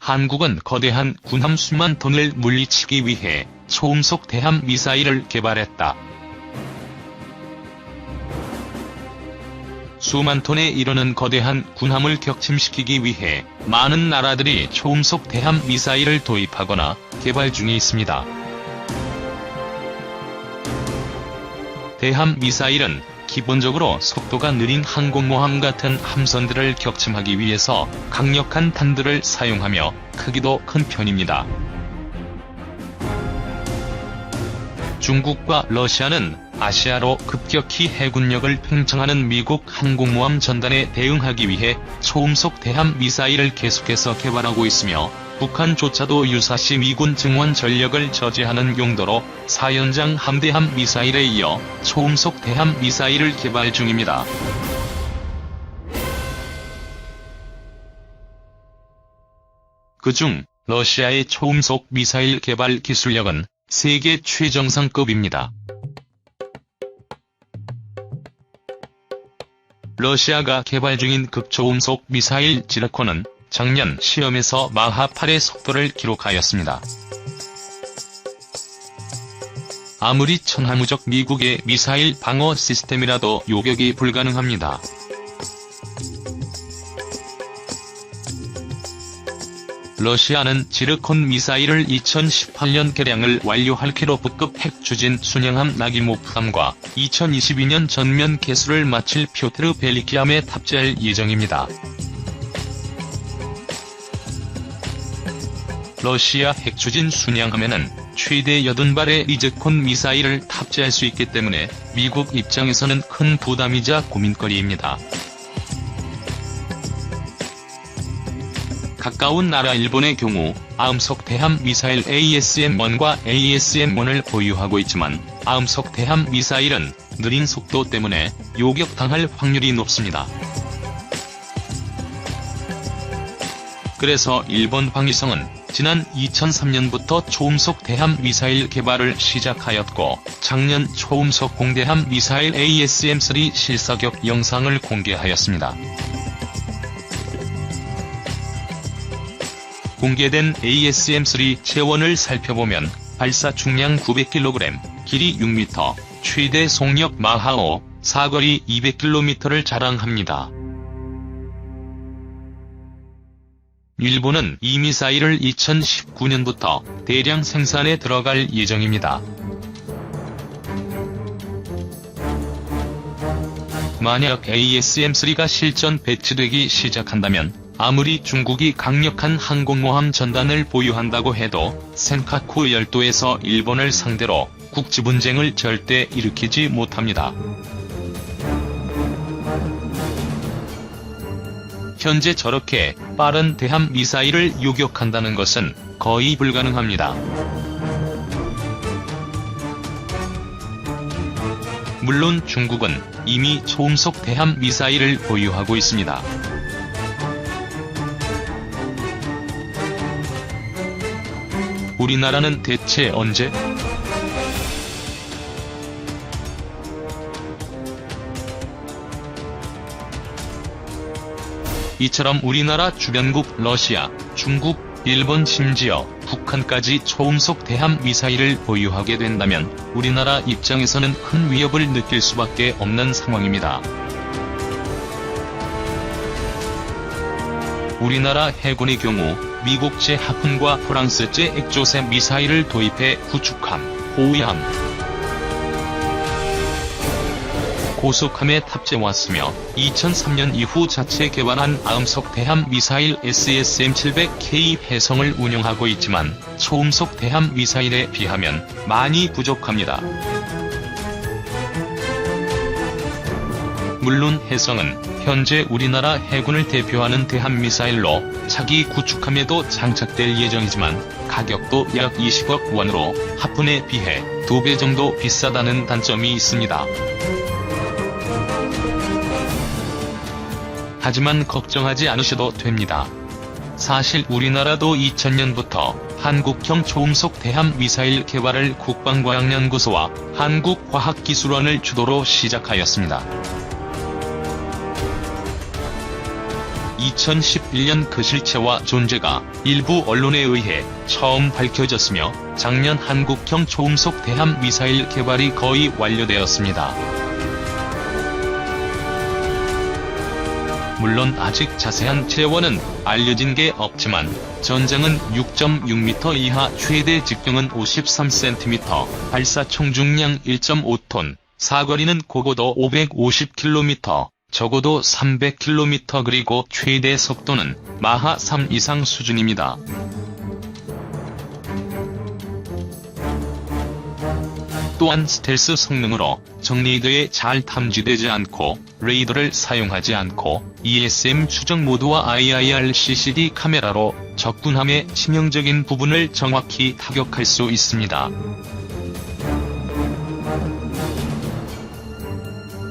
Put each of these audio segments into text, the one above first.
한국은 거대한 군함 수만 톤을 물리치기 위해 초음속 대함 미사일을 개발했다. 수만 톤에 이르는 거대한 군함을 격침시키기 위해 많은 나라들이 초음속 대함 미사일을 도입하거나 개발 중에 있습니다. 대함 미사일은 기본적으로 속도가 느린 항공모함 같은 함선들을 격침하기 위해서 강력한 탄들을 사용하며 크기도 큰 편입니다. 중국과 러시아는 아시아로 급격히 해군력을 팽창하는 미국 항공모함 전단에 대응하기 위해 초음속 대함 미사일을 계속해서 개발하고 있으며 북한조차도 유사시 미군 증원 전력을 저지하는 용도로 사연장 함대함 미사일에 이어 초음속 대함 미사일을 개발 중입니다. 그중 러시아의 초음속 미사일 개발 기술력은 세계 최정상급입니다. 러시아가 개발 중인 극초음속 미사일 지르코는 작년 시험에서 마하 8의 속도를 기록하였습니다. 아무리 천하무적 미국의 미사일 방어 시스템이라도 요격이 불가능합니다. 러시아는 지르콘 미사일을 2018년 개량을 완료할 키로프급 핵추진 순양함 나기모프함과 2022년 전면 개수를 마칠 표테르 벨리키함에 탑재할 예정입니다. 러시아 핵추진 순양함에는 최대 80발의 리즈콘 미사일을 탑재할 수 있기 때문에 미국 입장에서는 큰 부담이자 고민거리입니다. 가까운 나라 일본의 경우 아음속 대함 미사일 ASM-1과 ASM-1을 보유하고 있지만 아음속 대함 미사일은 느린 속도 때문에 요격당할 확률이 높습니다. 그래서 일본 방위성은 지난 2003년부터 초음속 대함 미사일 개발을 시작하였고 작년 초음속 공대함 미사일 ASM-3 실사격 영상을 공개하였습니다. 공개된 ASM-3 체원을 살펴보면 발사 중량 900kg, 길이 6m, 최대 속력 마하 5, 사거리 200km를 자랑합니다. 일본은 이 미사일을 2019년부터 대량 생산에 들어갈 예정입니다. 만약 ASM-3가 실전 배치되기 시작한다면 아무리 중국이 강력한 항공모함 전단을 보유한다고 해도 센카쿠 열도에서 일본을 상대로 국지 분쟁을 절대 일으키지 못합니다. 현재 저렇게 빠른 대함 미사일을 요격한다는 것은 거의 불가능합니다. 물론 중국은 이미 초음속 대함 미사일을 보유하고 있습니다. 우리나라는 대체 언제? 이처럼 우리나라 주변국 러시아, 중국, 일본 심지어 북한까지 초음속 대함 미사일을 보유하게 된다면 우리나라 입장에서는 큰 위협을 느낄 수밖에 없는 상황입니다. 우리나라 해군의 경우 미국제 하푼과 프랑스제 액조세 미사일을 도입해 구축함, 호위함, 고속함에 탑재왔으며 2003년 이후 자체 개발한 아음속 대함 미사일 SSM-700K 해성을 운영하고 있지만 초음속 대함 미사일에 비하면 많이 부족합니다. 물론 해성은 현재 우리나라 해군을 대표하는 대함 미사일로 차기 구축함에도 장착될 예정이지만 가격도 약 20억 원으로 하푼에 비해 2배 정도 비싸다는 단점이 있습니다. 하지만 걱정하지 않으셔도 됩니다. 사실 우리나라도 2000년부터 한국형 초음속 대함 미사일 개발을 국방과학연구소와 한국과학기술원을 주도로 시작하였습니다. 2011년 그 실체와 존재가 일부 언론에 의해 처음 밝혀졌으며 작년 한국형 초음속 대함 미사일 개발이 거의 완료되었습니다. 물론 아직 자세한 재원은 알려진 게 없지만 전장은 6.6m 이하 최대 직경은 53cm, 발사 총 중량 1.5톤, 사거리는 고고도 550km, 적어도 300km 그리고 최대 속도는 마하 3 이상 수준입니다. 또한 스텔스 성능으로 정리대에 잘 탐지되지 않고 레이더를 사용하지 않고 ESM 추적 모드와 IIR CCD 카메라로 적군함의 치명적인 부분을 정확히 타격할 수 있습니다.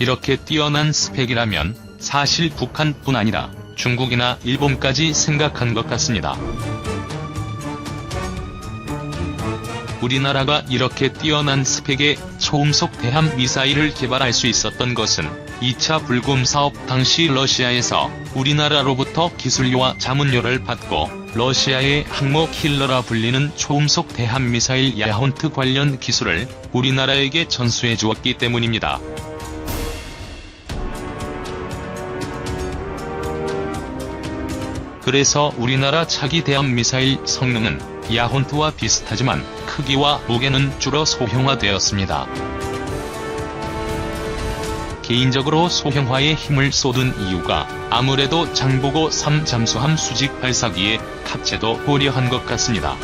이렇게 뛰어난 스펙이라면 사실 북한뿐 아니라 중국이나 일본까지 생각한 것 같습니다. 우리나라가 이렇게 뛰어난 스펙의 초음속 대함 미사일을 개발할 수 있었던 것은 2차 불금 사업 당시 러시아에서 우리나라로부터 기술료와 자문료를 받고 러시아의 항모 킬러라 불리는 초음속 대함 미사일 야혼트 관련 기술을 우리나라에게 전수해 주었기 때문입니다. 그래서 우리나라 차기 대함 미사일 성능은 야혼트와 비슷하지만 크기와 무게는 줄어 소형화되었습니다. 개인적으로 소형화에 힘을 쏟은 이유가 아무래도 장보고 3 잠수함 수직 발사기에 탑재도 고려한 것 같습니다.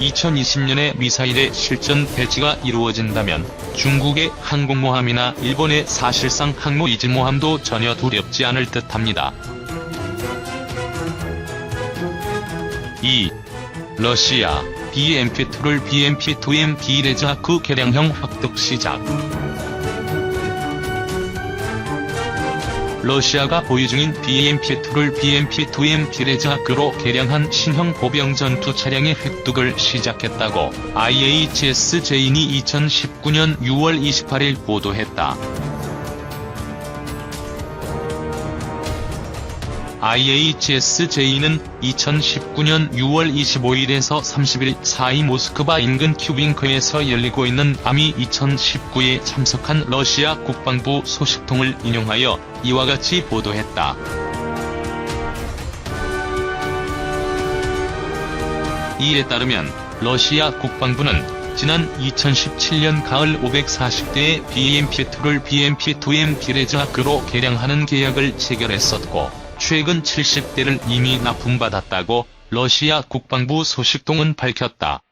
2020년에 미사일의 실전 배치가 이루어진다면 중국의 항공모함이나 일본의 사실상 항모 이즈모함도 전혀 두렵지 않을 듯합니다. 2. 러시아 BMP2를 BMP2M 비레자크 개량형 확득 시작 러시아가 보유 중인 BMP2를 BMP2M 비레자크로 개량한 신형 보병 전투 차량의 획득을 시작했다고 IHS 제인이 2019년 6월 28일 보도했다. IHSJ는 2019년 6월 25일에서 30일 사이 모스크바 인근 큐빙크에서 열리고 있는 아미 2019에 참석한 러시아 국방부 소식통을 인용하여 이와 같이 보도했다. 이에 따르면 러시아 국방부는 지난 2017년 가을 540대의 BMP2를 BMP2M 비레자크로 개량하는 계약을 체결했었고 최근 70대를 이미 납품받았다고 러시아 국방부 소식통은 밝혔다.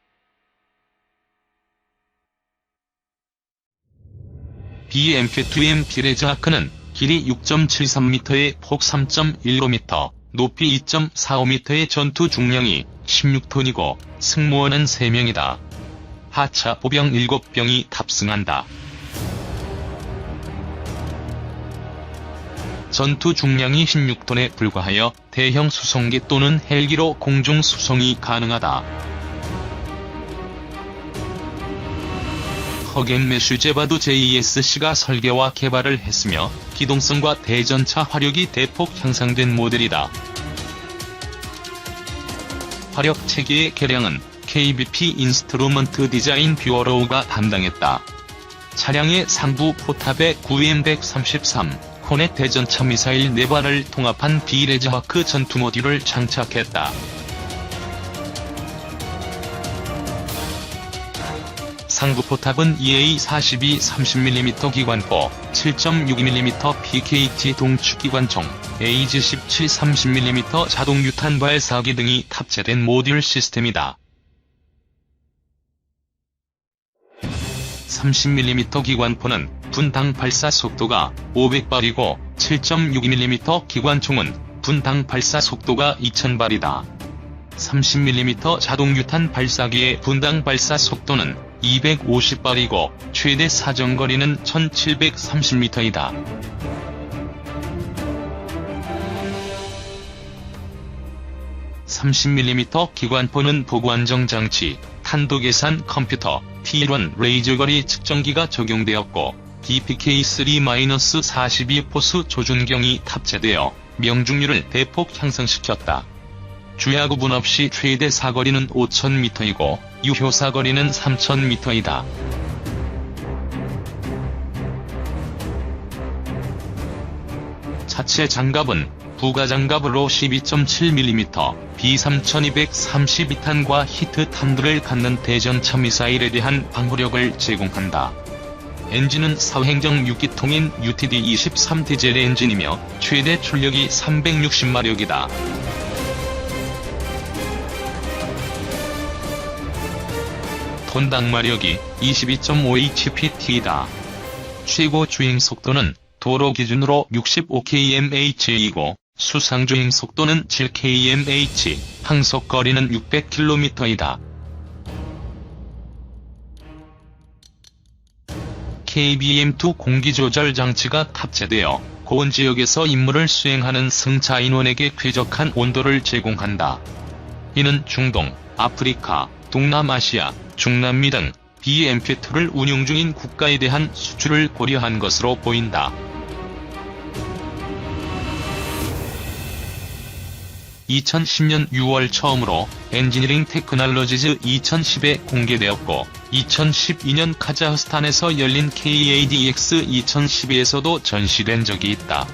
BMP2M 비레자크는 길이 6.73m에 폭 3.15m, 높이 2.45m의 전투 중량이 16톤이고 승무원은 3명이다. 하차 보병 7병이 탑승한다. 전투 중량이 16톤에 불과하여 대형 수송기 또는 헬기로 공중 수송이 가능하다. 허겐 메슈제바도 JESC가 설계와 개발을 했으며 기동성과 대전차 화력이 대폭 향상된 모델이다. 화력 체계의 개량은 KBP 인스트루먼트 디자인 뷰어로우가 담당했다. 차량의 상부 포탑에 9M133, 코넷 대전차 미사일 4발을 통합한 비레즈하크 전투 모듈을 장착했다. 상부 포탑은 EA-42 30mm 기관포, 7.62mm PKT 동축 기관총, 에이즈-17 30mm 자동 유탄 발사기 등이 탑재된 모듈 시스템이다. 30mm 기관포는 분당 발사 속도가 500발이고 7.62mm 기관총은 분당 발사 속도가 2000발이다. 30mm 자동유탄 발사기의 분당 발사 속도는 250발이고 최대 사정거리는 1730m이다. 30mm 기관포는 보관정 장치, 탄도 계산 컴퓨터, T1 레이저 거리 측정기가 적용되었고 DPK3-42 포수 조준경이 탑재되어 명중률을 대폭 향상시켰다. 주야 구분 없이 최대 사거리는 5,000m이고 유효 사거리는 3,000m이다. 차체 장갑은 부가 장갑으로 12.7mm, B3232탄과 히트 탄두를 갖는 대전차 미사일에 대한 방어력을 제공한다. 엔진은 사행정 6기통인 UTD-23 디젤 엔진이며 최대 출력이 360마력이다. 톤당 마력이 22.5hpt다. 최고 주행 속도는 도로 기준으로 65kmh이고 수상 주행 속도는 7kmh, 항속 거리는 600km이다. KBM2 공기조절 장치가 탑재되어 고온 지역에서 임무를 수행하는 승차 인원에게 쾌적한 온도를 제공한다. 이는 중동, 아프리카, 동남아시아, 중남미 등 BMP2를 운용 중인 국가에 대한 수출을 고려한 것으로 보인다. 2010년 6월 처음으로 엔지니링 테크놀로지즈 2010에 공개되었고 2012년 카자흐스탄에서 열린 KADX 2012에서도 전시된 적이 있다.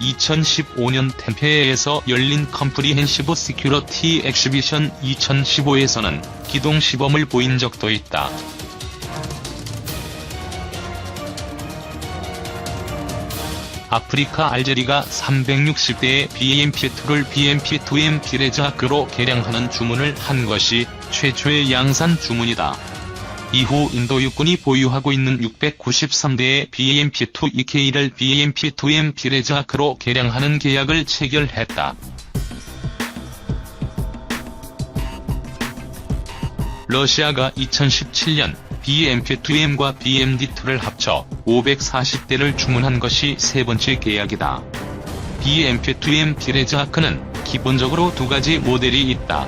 2015년 템페이에서 열린 컴프리헨시브 시큐러티 엑시비션 2015에서는 기동 시범을 보인 적도 있다. 아프리카 알제리가 360대의 BMP2를 BMP2M 비레자크로 개량하는 주문을 한 것이 최초의 양산 주문이다. 이후 인도 육군이 보유하고 있는 693대의 BMP2 EK를 BMP2M 비레자크로 개량하는 계약을 체결했다. 러시아가 2017년 BMP2M과 BMD2를 합쳐 540대를 주문한 것이 세 번째 계약이다. BMP2M 비레자크는 기본적으로 두 가지 모델이 있다.